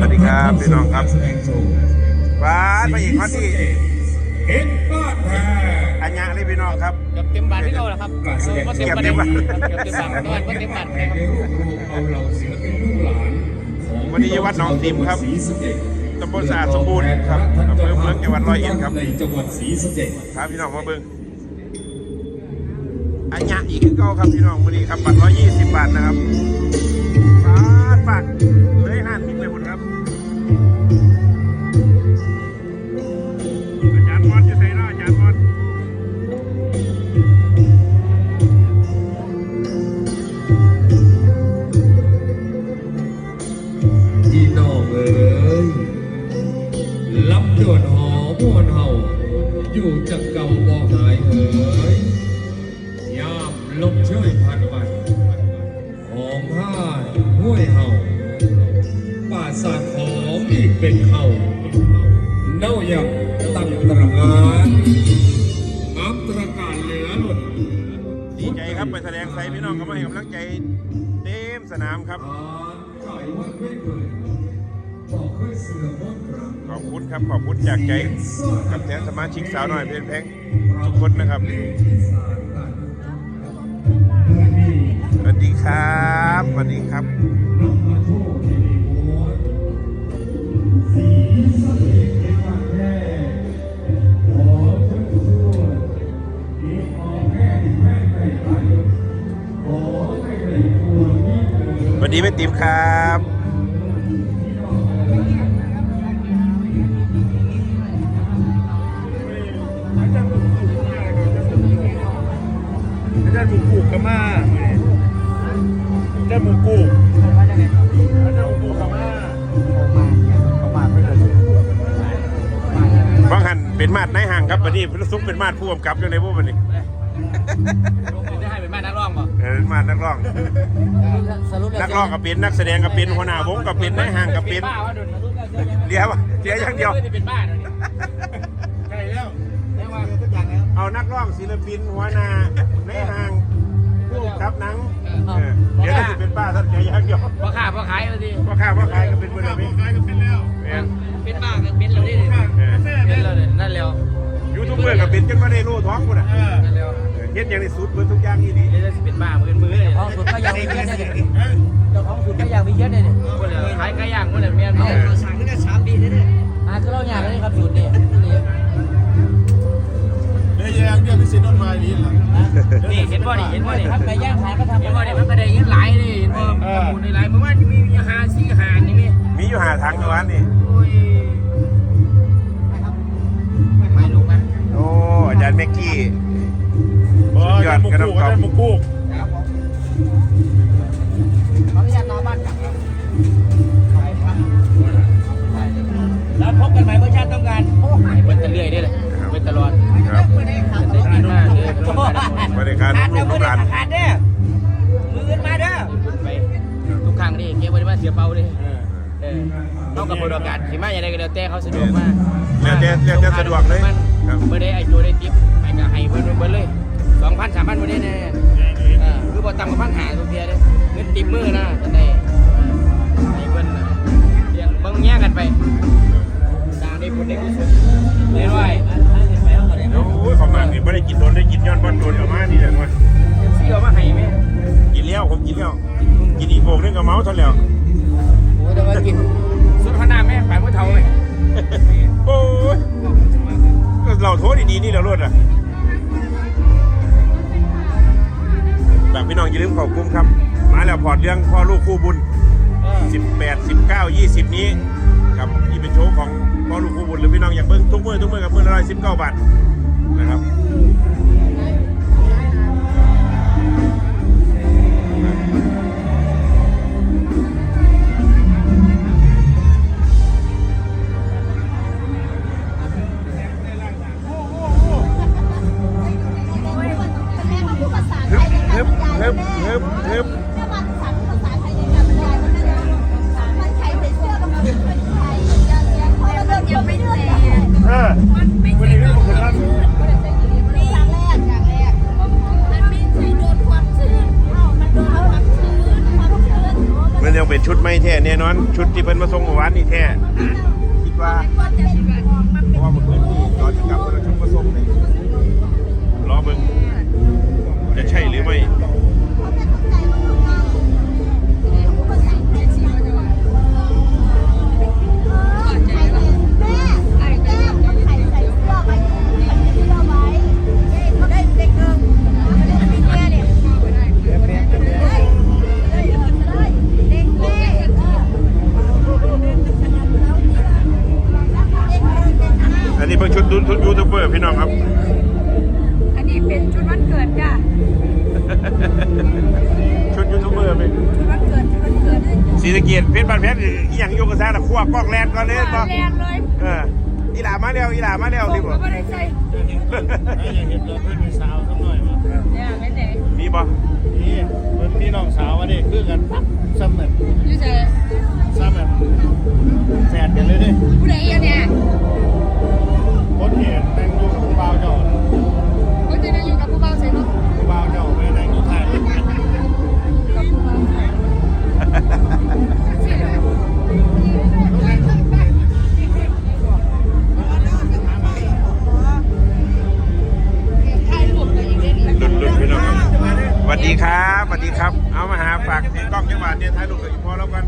สวัสดีครับพี่น้องครับแสดงโชว์บ้านไปอีกคนที่เห็นบ้านแท้อัญญาเลยพี่น้องครับเกือบเต็มบาทที่เราแล้วครับการแสดงก็โชเต็มว์บาทเกือบเต็มบาทเกือบเต็มบาทตอนก็เต็มบาทได้รวบรวมเอาเหล่าศิลปินลูกหลานของวันนี้อยู่วัดหนองติมครับศรีสะเกษตำบลสะอาดสมบูรณ์ครับอำเภอเมืองจังหวัดร้อยเอ็ดครับในจังหวัดศรีสะเกษครับพี่น้องมาเบิ่งอัญญาอีกคือเก่าครับพี่น้องวันนี้ครับบัตรร้อยยี่สิบบาทนะครับบาทฝากเลยห้าทิ้ สาดหอมอีกเป็นเฮาเน่ายังตั้งตระหานอับตระการเหลือหล่นดีใจครับไปแสดงไซพี่น้องก็มาให้กำลังใจเต็มสนามครับอ่านไก่วัดไม่เคยบอกเคยเสือมดรังขอบคุณครับขอบคุณจากใจกับแทนสมาชิกสาวน้อยเพลินแพงทุกคนนะครับสวัสดีครับสวัสดีครับ สวัสดีแม่ติ๋มครับอาจารย์หมูกูกกับมาอาจารย์หมูกูกอาจารย์หมูกูกกับมาบางหันเป็นมาดในายห่างครับวันนี้พระซุกเป็นมาดผู้กำกับอยู่ในพวกวันนี้ องป่ะเออมาดนักร้อง สรุปนักร้องก็เป็นนักแสดงก็เป็นหัวหน้าวงก็เป็นนายห่างก็เป็นบ้าว่าโดนเดียวเดียวอย่างเดียว เป็นบ้าเลยใช่แล้วเรียกว่าทุกอย่างแล้วเอานักร้องศิลปินหัวหน้านายห่างผู้กำกับหนังเออเดี๋ยวจะเป็นป้าท่านเดียวอย่างเดียวพอขาพอขายเลยดิพ่อข้าพ่อขายก็เป็นเบอร์ข้าวเบขายก็เป็นแล้วเป็นบ้าก็เป็นเราดิกาแฟเป็เป็นนเราเลยนั่นแล้วยูทูบเบอร์ก็เป็นจนมาได้รู้ท้องกูน่ะเออนั่นแล้ว เออเฮ็ดอย่างนี้สุดเบิดทุกอย่างนี่ดีเดี๋ยวจะเป็นบ้ามือมือเลยของสุดก็ยังมีเยอะเนี่ยเฮ้ยเจ้าของสุดก็ยังมีเยอะเนี่ยคนเลยขายไก่ย่างคนเลยเมียนเอาเอาสั่งก็ได้สามปีเนี่ยอ่าคือเราอยากเลยครับสุดเนี่ยเดี๋ยวยังเดี๋ยวพิเศษต้นไม้นี่แหละนี่เห็นบ่นี่เห็นบ่นี่ทำไก่ย่างขายก็ทำเห็นบ่นี่มันก็ได้เห็นหลายเลยเห็นบ่มูลในหลายเมื่อวานมีหาซีหานี่มีมีอยู่หาทางอยู่วันนี่โอ้ยไปลูกมาโอ้อาจารย์แม็กกี้ บ่อาจารย์หมูกูกอาจารย์หมูกูกขออนุญาตต่อบ้านกลับแล้วพบกันใหม่เมื่อชาติต้องการโอ้หายเป็นตะเลื่อยได้เลยเป็นตลอดครับได้กินมากเลยบริการขาดลูเด้อกลูมือกหลานขาดเด้อมือขึ้นมาเด้อไปทุกครั้งนี่เก็บไว้มาเสียเปาเลยเออเขากับบริการสิมาอย่างไรก็แล้วแต่เขาสะดวกมากแล้วแต่แล้วแต่สะดวกเลยครับเมื่อได้ไอ้โจได้ทิปไปก็ให้เพิ่นเพิ่นเลย สองพันสามพันวันนี้เนี่ยเออคือบ่ต่ำกว่าพันหาทุกเทียเลยเงินติปมือนะตอนนี้ให้เพิ่นน่ะเลี้ยงเบิ่งแย่งกันไปสร้างได้ผลได้กุศลเรียนไว้โอ้ยของมากนี่ไม่ได้กินโดนได้กินย้อนบอลโดนกับมานี่แหละว่าซี่เอามาให้แม่กินแล้วผมกินแล้วกินอีกโบกนึงกับเมาส์เท่าแล้วโอ้แต่ว่ากินสุดพนาแม่ไปเมื่อเท่าไหร่โอ้ยก็เราโทษดีๆนี่เราลดอะ น้องอย่าลืมเขอบคุ้มครับ มาแล้วพอร์ตเรื่องพ่อลูกคู่บุญ 18 19 20 นี้ครับนี่เป็นโชว์ของพ่อลูกคู่บุญหรือพี่น้องอยากเบิ้งทุกมือทุกมือกับมือละร้อยสิบเก้าบาทนะครับฮึบ ง ศรีสะเกียดเพชรบ้านเพชรอีหยังโยกกระแสละขั้วกล้องแลนก่อนเลยแรป่ะงเลยเอออีหลามาแล้วอีหลามาแล้วผดิมบ่ก็ไม่ได้ใส่อยากเห็นตัวเพื่อนเป็นสาวสักหน่อยมั้ยเนี่ยไม่ไหนมีบ่นี่เพื่อนพี่น้องสาวอันนี้คือกันปั๊บซ้ำแบบอยู่ใส่ซ้ำแบบแฝดกันเลยดิผู้ใดอะเนี่ย วัสดีครับสวัสดีครับ เอามาหาฝากที่กล้องจังหวัดเนี่ยถ่ายรูปกับอีพอแล้วกัน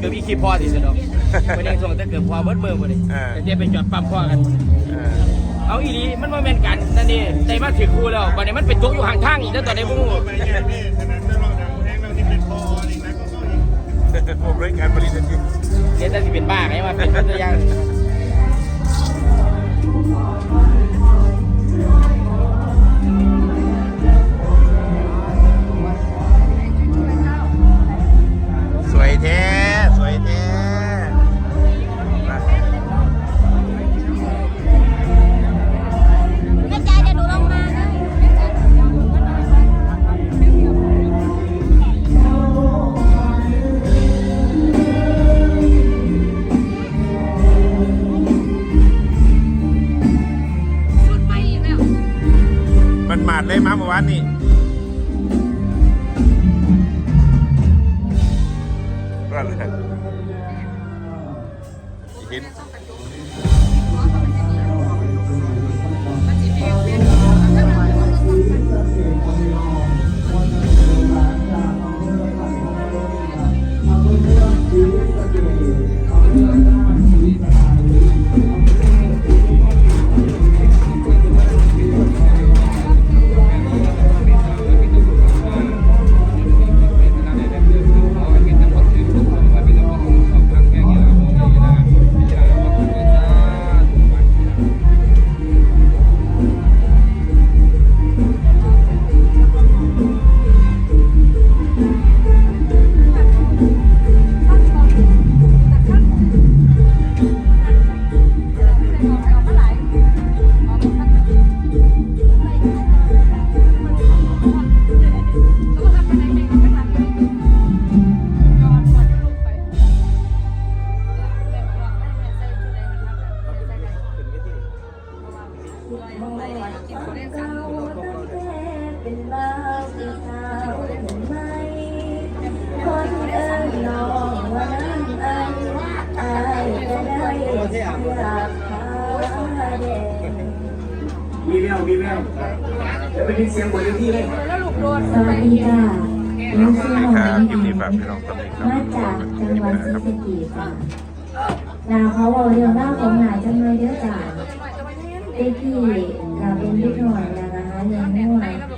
เรียกว่ายังเกือบอีขี้พ่อที่สุดดอกไม่ได้ส่งแต่เกือบพ่อเบิดเบิ่งหมดเลยเออแต่เดี๋ยวไปจอดปั๊มพ่อกัน เออเอาอีนีมันมาเป็นกันนั่นนี่แต่มาถือครูแล้วบัดนี้มันเป็นตัวอยู่ห่างทางอีกแล้วตอนนี้พวกมึงไปแย่พี่ฉะนั้นจะลองดังเพลงเราที่เป็นพออีกนะก็ต้องอีก ผมเล่นการผลิตทันทีเดี๋ยวจะสิเป็นบ้าไงมาเป็นตัวอย่างาเมื่อวานนี่ว่าเลยเห็นมันจะมีเวียนหัวเมีแววมีแววจะไปยินเสียงบนเวทีเลยแล้วลูกโดนสวัสดีค่ะน้องชื่อน้องนิดากพี่น้องสักนิดครับมาจากจังหวัดศรีสะเกษค่ะลาเขาเอาเรื่องราของหลายจังเลยเด้อจ้าเด็กที่เราเป็นเด็กหน่อยนะคะเลี้ยงง่วง